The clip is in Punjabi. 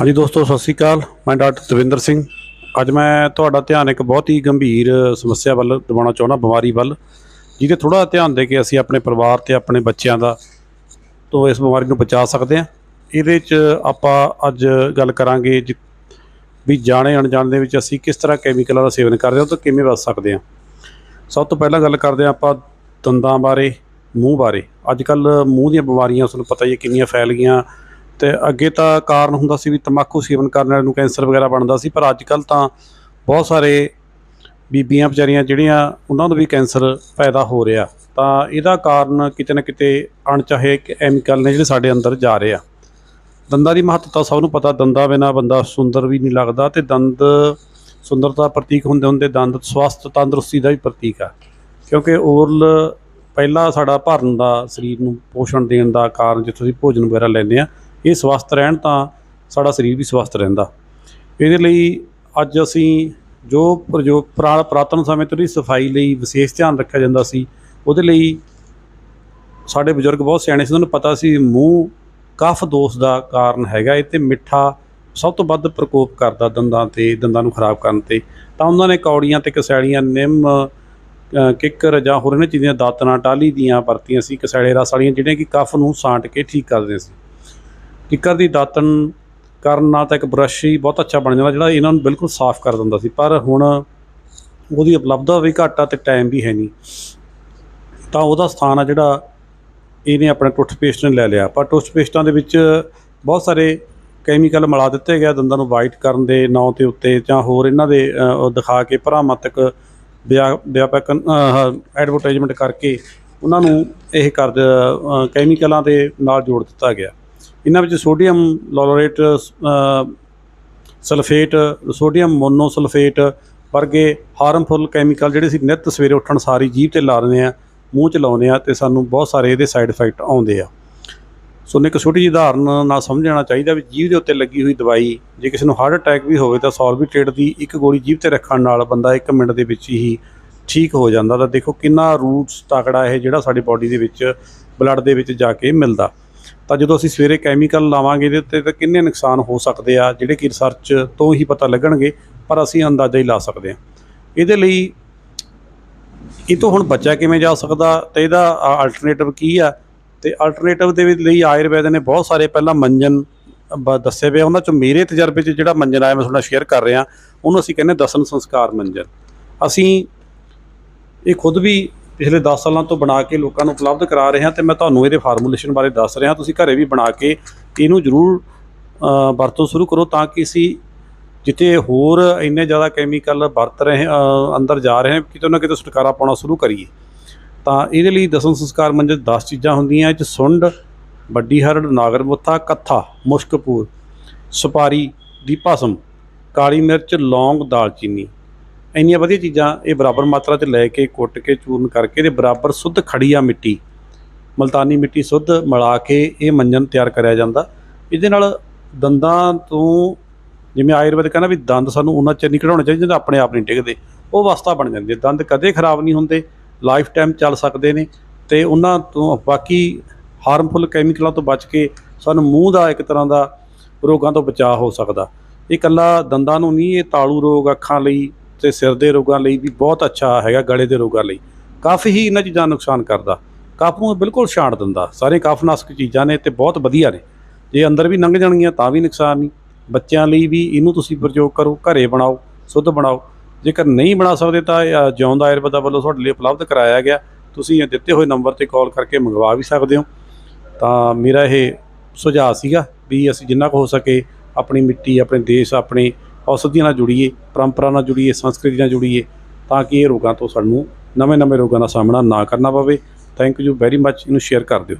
ਹਾਂਜੀ ਦੋਸਤੋ, ਸਤਿ ਸ਼੍ਰੀ ਅਕਾਲ। ਮੈਂ ਡਾਕਟਰ ਦਵਿੰਦਰ ਸਿੰਘ। ਅੱਜ ਮੈਂ ਤੁਹਾਡਾ ਧਿਆਨ ਇੱਕ ਬਹੁਤ ਹੀ ਗੰਭੀਰ ਸਮੱਸਿਆ ਵੱਲ ਦਿਵਾਉਣਾ ਚਾਹੁੰਦਾ, ਬਿਮਾਰੀ ਵੱਲ, ਜਿਹਦੇ ਥੋੜਾ ਧਿਆਨ ਦੇ ਕੇ ਅਸੀਂ ਆਪਣੇ ਪਰਿਵਾਰ ਤੇ ਆਪਣੇ ਬੱਚਿਆਂ ਦਾ ਤੋਂ ਇਸ ਬਿਮਾਰੀ ਨੂੰ ਬਚਾ ਸਕਦੇ ਹਾਂ। ਇਹਦੇ 'ਚ ਆਪਾਂ ਅੱਜ ਗੱਲ ਕਰਾਂਗੇ ਜਿ- ਵੀ ਜਾਣੇ ਅਣਜਾਣ ਦੇ ਵਿੱਚ ਅਸੀਂ ਕਿਸ ਤਰ੍ਹਾਂ ਕੈਮੀਕਲਾਂ ਦਾ ਸੇਵਨ ਕਰਦੇ ਹਾਂ ਤਾਂ ਕਿਵੇਂ ਬਚ ਸਕਦੇ ਹਾਂ। ਸਭ ਤੋਂ ਪਹਿਲਾਂ ਗੱਲ ਕਰਦੇ ਹਾਂ ਆਪਾਂ ਦੰਦਾਂ ਬਾਰੇ, ਮੂੰਹ ਬਾਰੇ। ਅੱਜ ਕੱਲ ਮੂੰਹ ਦੀਆਂ ਬਿਮਾਰੀਆਂ, ਤੁਹਾਨੂੰ ਪਤਾ ਹੀ ਹੈ, ਕਿੰਨੀਆਂ ਫੈਲ ਗਈਆਂ। ਤੇ ਅੱਗੇ ਤਾਂ ਕਾਰਨ ਹੁੰਦਾ ਸੀ ਵੀ ਤੰਬਾਕੂ ਸੇਵਨ ਕਰਨ ਵਾਲੇ ਨੂੰ ਕੈਂਸਰ ਵਗੈਰਾ ਬਣਦਾ ਸੀ, ਪਰ ਅੱਜ ਕੱਲ ਤਾਂ ਬਹੁਤ ਸਾਰੇ ਬੀਬੀਆਂ, ਵਿਚਾਰੀਆਂ ਜਿਹੜੀਆਂ, ਉਹਨਾਂ ਨੂੰ ਵੀ ਕੈਂਸਰ ਪੈਦਾ ਹੋ ਰਿਹਾ। ਤਾਂ ਇਹਦਾ ਕਾਰਨ ਕਿਤੇ ਨਾ ਕਿਤੇ ਅਣਚਾਹੇ ਕੈਮੀਕਲ ਨੇ ਜਿਹੜੇ ਸਾਡੇ ਅੰਦਰ ਜਾ ਰਹੇ ਆ। ਦੰਦਾਂ ਦੀ ਮਹੱਤਤਾ ਸਭ ਨੂੰ ਪਤਾ, ਦੰਦਾਂ ਬਿਨਾ ਬੰਦਾ ਸੁੰਦਰ ਵੀ ਨਹੀਂ ਲੱਗਦਾ ਤੇ ਦੰਦ ਸੁੰਦਰਤਾ ਪ੍ਰਤੀਕ ਹੁੰਦੇ ਹੁੰਦੇ ਦੰਦ ਸਵਸਥ, ਤੰਦਰੁਸਤੀ ਦਾ ਵੀ ਪ੍ਰਤੀਕ ਆ। ਕਿਉਂਕਿ ਓਰਲ ਪਹਿਲਾ ਸਾਡਾ ਭਰਨ ਦਾ ਸਰੀਰ ਨੂੰ ਪੋਸ਼ਣ ਦੇਣ ਦਾ ਕਾਰਨ ਜਿੱਥੋਂ ਅਸੀਂ ਭੋਜਨ ਵਗੈਰਾ ਲੈਂਦੇ ਆ ਇਹ ਸਵਸਥ ਰਹਿਣ ਤਾਂ ਸਾਡਾ ਸਰੀਰ ਵੀ ਸਵਸਥ ਰਹਿੰਦਾ। ਇਹਦੇ ਲਈ ਅੱਜ ਅਸੀਂ ਜੋ ਪ੍ਰਯੋਗ ਪੁਰਾ- ਪੁਰਾਤਨ ਸਮੇਂ ਤੋਂ ਹੀ ਸਫ਼ਾਈ ਲਈ ਵਿਸ਼ੇਸ਼ ਧਿਆਨ ਰੱਖਿਆ ਜਾਂਦਾ ਸੀ, ਉਹਦੇ ਲਈ ਸਾਡੇ ਬਜ਼ੁਰਗ ਬਹੁਤ ਸਿਆਣੇ ਸੀ, ਉਹਨਾਂ ਨੂੰ ਪਤਾ ਸੀ ਮੂੰਹ ਕਫ ਦੋਸ਼ ਦਾ ਕਾਰਨ ਹੈਗਾ ਇਹ ਤੇ ਮਿੱਠਾ ਸਭ ਤੋਂ ਵੱਧ ਪ੍ਰਕੋਪ ਕਰਦਾ ਦੰਦਾਂ ਤੇ, ਦੰਦਾਂ ਨੂੰ ਖਰਾਬ ਕਰਨ ਤੇ। ਤਾਂ ਉਹਨਾਂ ਨੇ ਕੌੜੀਆਂ ਤੇ ਕਸੈਲੀਆਂ, ਨਿੰਮ ਕਿੱਕਰ ਜਾਂ ਹੋਰ ਇਹਨਾਂ ਚੀਜ਼ਾਂ ਦਾਤਨਾ ਟਾਲੀ ਦੀਆਂ ਵਰਤੀਆਂ ਸੀ, ਕਸੈਲੇ ਰਸ ਵਾਲੀਆਂ ਜਿਹੜੀਆਂ ਕਿ ਕਫ ਨੂੰ ਸਾਂਟ ਕੇ ਠੀਕ ਕਰਦੇ ਸੀ। ਕਿੱਕਰ ਦੀ ਦਾਤਨ ਕਰਨ ਨਾਲ ਤਾਂ ਇੱਕ ਬ੍ਰਸ਼ ਹੀ ਬਹੁਤ ਅੱਛਾ ਬਣ ਜਾਂਦਾ, ਜਿਹੜਾ ਇਹਨਾਂ ਨੂੰ ਬਿਲਕੁਲ ਸਾਫ਼ ਕਰ ਦਿੰਦਾ ਸੀ। ਪਰ ਹੁਣ ਉਹਦੀ ਉਪਲਬਧਤਾ ਵੀ ਘੱਟ ਆ ਤੇ ਟਾਈਮ ਵੀ ਹੈ ਨਹੀਂ। ਤਾਂ ਉਹਦਾ ਸਥਾਨ ਆ ਜਿਹੜਾ ਇਹਨੇ ਆਪਣੇ ਟੁੱਥਪੇਸਟ ਨੇ ਲੈ ਲਿਆ। ਪਰ ਟੁੱਥਪੇਸਟਾਂ ਦੇ ਵਿੱਚ ਬਹੁਤ ਸਾਰੇ ਕੈਮੀਕਲ ਮਿਲਾ ਦਿੱਤੇ ਗਿਆ ਦੰਦਾਂ ਨੂੰ ਵਾਈਟ ਕਰਨ ਦੇ, ਨਾਂ ਤੇ ਉੱਤੇ ਜਾਂ ਹੋਰ ਇਹਨਾਂ ਦੇ ਦਿਖਾ ਕੇ ਭਰਾਵਾਂ ਤੱਕ ਵਿਆ- ਵਿਆਪਕ ਐਡਵਰਟਾਈਜ਼ਮੈਂਟ ਕਰਕੇ ਉਹਨਾਂ ਨੂੰ ਇਹ ਕਰ ਕੈਮੀਕਲਾਂ ਦੇ ਨਾਲ ਜੋੜ ਦਿੱਤਾ ਗਿਆ। ਇਹਨਾਂ ਵਿੱਚ sodium lauryl sulphate, sodium monosulphate ਵਰਗੇ ਹਾਰਮਫੁਲ ਕੈਮੀਕਲ ਜਿਹੜੇ ਅਸੀਂ ਨਿੱਤ ਸਵੇਰੇ ਉੱਠਣ ਸਾਰੀ ਜੀਭ ਤੇ ਲਾ ਲੈਂਦੇ ਆ, ਮੂੰਹ ਚ ਲਾਉਂਦੇ ਆ ਤੇ ਸਾਨੂੰ ਬਹੁਤ ਸਾਰੇ ਇਹਦੇ ਸਾਈਡ ਇਫੈਕਟ ਆਉਂਦੇ ਆ। ਸੋ ਇੱਕ ਛੋਟੀ ਜਿਹੀ ਉਦਾਹਰਨ ਨਾਲ ਸਮਝਣਾ ਚਾਹੀਦਾ ਵੀ ਜੀਭ ਦੇ ਉੱਤੇ ਲੱਗੀ ਹੋਈ ਦਵਾਈ, ਜੇ ਕਿਸੇ ਨੂੰ ਹਾਰਟ ਅਟੈਕ ਵੀ ਹੋਵੇ ਤਾਂ ਸੋਲਵੀਟੇਟ ਦੀ ਇੱਕ ਗੋਲੀ ਜੀਭ ਤੇ ਰੱਖਣ ਨਾਲ ਬੰਦਾ 1 ਮਿੰਟ ਦੇ ਵਿੱਚ ਹੀ ਠੀਕ ਹੋ ਜਾਂਦਾ। ਤਾਂ ਦੇਖੋ ਕਿੰਨਾ ਰੂਟਸ ਤਕੜਾ ਇਹ ਜਿਹੜਾ ਸਾਡੀ ਬਾਡੀ ਦੇ ਵਿੱਚ ਬਲੱਡ ਦੇ ਵਿੱਚ ਜਾ ਕੇ ਮਿਲਦਾ। ਤਾਂ ਜਦੋਂ ਅਸੀਂ ਸਵੇਰੇ ਕੈਮੀਕਲ ਲਾਵਾਂਗੇ ਇਹਦੇ ਉੱਤੇ ਤਾਂ ਕਿੰਨੇ ਨੁਕਸਾਨ ਹੋ ਸਕਦੇ ਆ, ਜਿਹੜੇ ਕਿ ਰਿਸਰਚ ਤੋਂ ਹੀ ਪਤਾ ਲੱਗਣਗੇ, ਪਰ ਅਸੀਂ ਅੰਦਾਜ਼ਾ ਹੀ ਲਾ ਸਕਦੇ ਹਾਂ ਇਹਦੇ ਲਈ ਇਹ ਤੋਂ ਹੁਣ ਬਚਿਆ ਕਿਵੇਂ ਜਾ ਸਕਦਾ ਤੇ ਇਹਦਾ ਅਲਟਰਨੇਟਿਵ ਕੀ ਆ? ਤੇ ਅਲਟਰਨੇਟਿਵ ਦੇ ਲਈ ਆਯੁਰਵੈਦ ਨੇ ਬਹੁਤ ਸਾਰੇ ਪਹਿਲਾਂ ਮੰਜਨ ਬ- ਦੱਸੇ ਪਏ ਉਹਨਾਂ ਚੋਂ ਮੇਰੇ ਤਜਰਬੇ 'ਚ ਜਿਹੜਾ ਮੰਜਨ ਆਇਆ ਮੈਂ ਤੁਹਾਡਾ ਸ਼ੇਅਰ ਕਰ ਰਿਹਾ, ਉਹਨੂੰ ਅਸੀਂ ਕਹਿੰਦੇ ਦਸਨ ਸੰਸਕਾਰ ਮੰਜਨ। ਅਸੀਂ ਇਹ ਖੁਦ ਵੀ ਪਿਛਲੇ 10 ਸਾਲਾਂ ਤੋਂ ਬਣਾ ਕੇ ਲੋਕਾਂ ਨੂੰ ਉਪਲਬਧ ਕਰਾ ਰਹੇ ਹਾਂ ਤੇ ਮੈਂ ਤੁਹਾਨੂੰ ਇਹਦੇ ਫਾਰਮੂਲੇਸ਼ਨ ਬਾਰੇ ਦੱਸ ਰਿਹਾ। ਤੁਸੀਂ ਘਰੇ ਵੀ ਬਣਾ ਕੇ ਇਹਨੂੰ ਜ਼ਰੂਰ ਵਰਤੋਂ ਸ਼ੁਰੂ ਕਰੋ ਤਾਂ ਕਿ ਅਸੀਂ ਜਿੱਥੇ ਹੋਰ ਇੰਨੇ ਜ਼ਿਆਦਾ ਕੈਮੀਕਲ ਵਰਤ ਰਹੇ ਅੰਦਰ ਜਾ ਰਹੇ ਹਨ ਕਿਤੇ ਨਾ ਕਿਤੇ ਛੁਟਕਾਰਾ ਪਾਉਣਾ ਸ਼ੁਰੂ ਕਰੀਏ। ਤਾਂ ਇਹਦੇ ਲਈ ਦਸਮ ਸੰਸਕਾਰ ਮੰਜੇ 10 ਚੀਜ਼ਾਂ ਹੁੰਦੀਆਂ, ਇਹ 'ਚ ਸੁੰਡ, ਵੱਡੀ ਹਰੜ, ਨਾਗਰ ਮੁੱਥਾ, ਕੱਥਾ ਮੁਸ਼ਕਪੂਰ ਸੁਪਾਰੀ ਦੀ ਭਸਮ ਕਾਲੀ ਮਿਰਚ, ਲੌਂਗ, ਦਾਲਚੀਨੀ। ਇੰਨੀਆਂ ਵਧੀਆ ਚੀਜ਼ਾਂ ਇਹ ਬਰਾਬਰ ਮਾਤਰਾ 'ਚ ਲੈ ਕੇ ਕੁੱਟ ਕੇ ਚੂਰਨ ਕਰਕੇ ਤੇ ਬਰਾਬਰ ਸੁੱਧ ਖੜੀਆ ਮਿੱਟੀ। ਮਲਤਾਨੀ ਮਿੱਟੀ ਸੁੱਧ ਮਿਲਾ ਕੇ ਇਹ ਮੰਜਨ ਤਿਆਰ ਕਰਿਆ ਜਾਂਦਾ। ਇਹਦੇ ਨਾਲ ਦੰਦਾਂ ਤੋਂ ਜਿਵੇਂ ਆਯੁਰਵੇਦ ਕਹਿੰਦਾ ਵੀ ਦੰਦ ਸਾਨੂੰ ਉਹਨਾਂ ਚਿਰ ਨਹੀਂ ਕਢਾਉਣੇ ਚਾਹੀਦੇ, ਜਦੋਂ ਆਪਣੇ ਆਪ ਨਹੀਂ ਡਿੱਗਦੇ ਉਹ ਅਵਸਥਾ ਬਣ ਜਾਂਦੀ ਹੈ। ਦੰਦ ਕਦੇ ਖਰਾਬ ਨਹੀਂ ਹੁੰਦੇ, ਲਾਈਫ ਟਾਈਮ ਚੱਲ ਸਕਦੇ ਨੇ ਤੇ ਉਹਨਾਂ ਤੋਂ ਬਾਕੀ ਹਾਰਮਫੁਲ ਕੈਮੀਕਲਾਂ ਤੋਂ ਬਚ ਕੇ ਸਾਨੂੰ ਮੂੰਹ ਦਾ ਇੱਕ ਤਰ੍ਹਾਂ ਦਾ ਰੋਗਾਂ ਤੋਂ ਬਚਾਅ ਹੋ ਸਕਦਾ। ਇਹ ਇਕੱਲਾ ਦੰਦਾਂ ਨੂੰ ਨਹੀਂ, ਇਹ ਤਾਲੂ ਰੋਗ ਅੱਖਾਂ ਲਈ ਤੇ ਸਿਰ ਦੇ ਰੋਗਾਂ ਲਈ ਵੀ ਬਹੁਤ ਅੱਛਾ ਹੈਗਾ, ਗਲੇ ਦੇ ਰੋਗਾਂ ਲਈ। ਕਾਫੀ ਹੀ ਇਹਨਾਂ ਚੀਜ਼ਾਂ ਨੁਕਸਾਨ ਕਰਦਾ। ਕਫ ਨੂੰ ਬਿਲਕੁਲ ਛਾਂਟ ਦਿੰਦਾ। ਸਾਰੇ ਕਫਨਾਸ਼ਕ ਚੀਜ਼ਾਂ ਨੇ ਤੇ ਬਹੁਤ ਵਧੀਆ ਨੇ। ਜੇ ਅੰਦਰ ਵੀ ਲੰਘ ਜਾਣਗੀਆਂ ਤਾਂ ਵੀ ਨੁਕਸਾਨ ਨਹੀਂ। ਬੱਚਿਆਂ ਲਈ ਵੀ ਇਹਨੂੰ ਤੁਸੀਂ ਪ੍ਰਯੋਗ ਕਰੋ, ਘਰੇ ਬਣਾਓ, ਸ਼ੁੱਧ ਬਣਾਓ। ਜੇਕਰ ਨਹੀਂ ਬਣਾ ਸਕਦੇ ਤਾਂ ਜਿਉਂਦਾ ਆਯੁਰਵੇਦਾ ਵੱਲੋਂ ਤੁਹਾਡੇ ਲਈ ਉਪਲਬਧ ਕਰਾਇਆ ਗਿਆ। ਤੁਸੀਂ ਇਹ ਦਿੱਤੇ ਹੋਏ ਨੰਬਰ ਤੇ ਕਾਲ ਕਰਕੇ ਮੰਗਵਾ ਵੀ ਸਕਦੇ ਹੋ। ਤਾਂ ਮੇਰਾ ਇਹ ਸੁਝਾਅ ਸੀਗਾ ਵੀ ਅਸੀਂ ਜਿੰਨਾ ਕੁ ਹੋ ਸਕੇ ਆਪਣੀ ਮਿੱਟੀ, ਆਪਣੇ ਦੇਸ਼, ਆਪਣੇ ਔਸ਼ਧੀਆਂ ਨਾਲ ਜੁੜੀਏ, ਪਰੰਪਰਾ ਨਾਲ ਜੁੜੀਏ, ਸੰਸਕ੍ਰਿਤੀ ਨਾਲ ਜੁੜੀਏ, ਤਾਂ ਕਿ ਇਹ ਰੋਗਾਂ ਤੋਂ ਸਾਨੂੰ ਨਵੇਂ-ਨਵੇਂ ਰੋਗਾਂ ਦਾ ਸਾਹਮਣਾ ਨਾ ਕਰਨਾ ਪਵੇ। ਥੈਂਕ ਯੂ ਵੈਰੀ ਮੱਚ ਇਹਨੂੰ ਸ਼ੇਅਰ ਕਰ ਦਿਓ।